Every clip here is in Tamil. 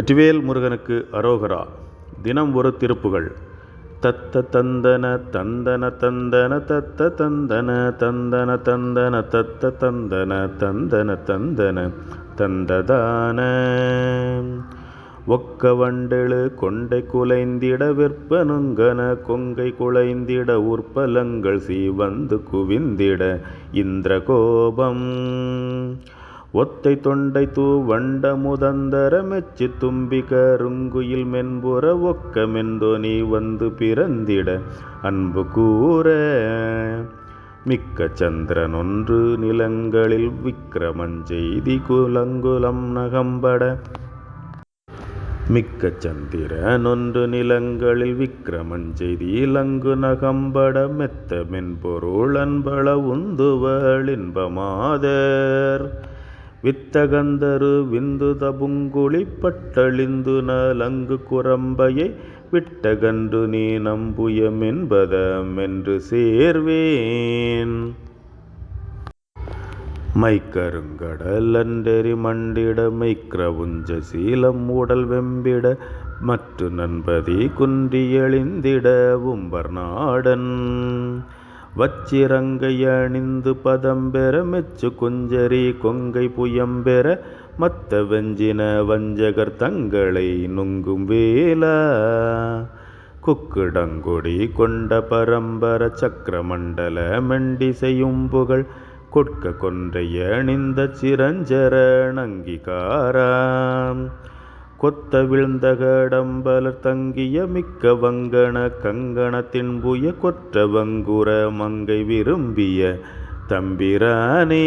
வெற்றிவேல் முருகனுக்கு அரோகரா. தினம் ஒரு திருப்புகள். தத்த தந்தன தந்தன தந்தன தத்த தந்தன தந்தன தந்தன தத்த தந்தன தந்தன தந்தன தந்ததான. ஒக்க வண்டெழு கொண்டை குலைந்திட விற்பனுங்கன கொங்கை குலைந்திட உற்பலங்கள் சீவந்து குவிந்திட இந்திர கோபம் ஒத்தை தொண்டை தூ வண்ட முதந்தர மெச்சி தும்பி கருங்குயில் மென்புற ஒக்க மெந்தோனி வந்து பிறந்திட அன்பு கூற. மிக்க சந்திரன் ஒன்று நிலங்களில் விக்கிரமஞ்செய்தி குலங்குலம் நகம்பட. மிக்க சந்திரன் ஒன்று நிலங்களில் விக்கிரமஞ்செய்தி இலங்கு நகம்பட. மெத்த மென்பொருள் அன்பள உந்துவள் இன்பமாதர் வித்தகந்தரு விந்து தபுங்குழி பட்டழிந்து நலங்கு குரம்பையை விட்டகன்று நீ நம்புயமென்பதம் என்று சேர்வேன். மைக்கருங்கடல் அண்டெறி மண்டிட மைக்ரவுஞ்ச சீலம் உடல் வெம்பிட மற்ற நண்பதி குன்றி எழிந்திட உம்பர் நாடன். வச்சிரங்கை அணிந்து பதம்பெற மெச்சு குஞ்சரி கொங்கை புயம்பெற மத்த வெஞ்சின வஞ்சகர் தங்களை நுங்கும் வேலா குக்குடங்கொடி கொண்ட பரம்பர சக்கரமண்டல மெண்டிசையும் புகழ் கொட்க கொன்றைய அணிந்த சிரஞ்சர நங்கிகாராம். கொத்த விழுந்த கடம்பலர் தங்கிய மிக்க வங்கண கங்கணத்தின் புய கொற்ற வங்குர மங்கை விரும்பிய தம்பிரானே.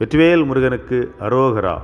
வெற்றிவேல் முருகனுக்கு அரோகரா.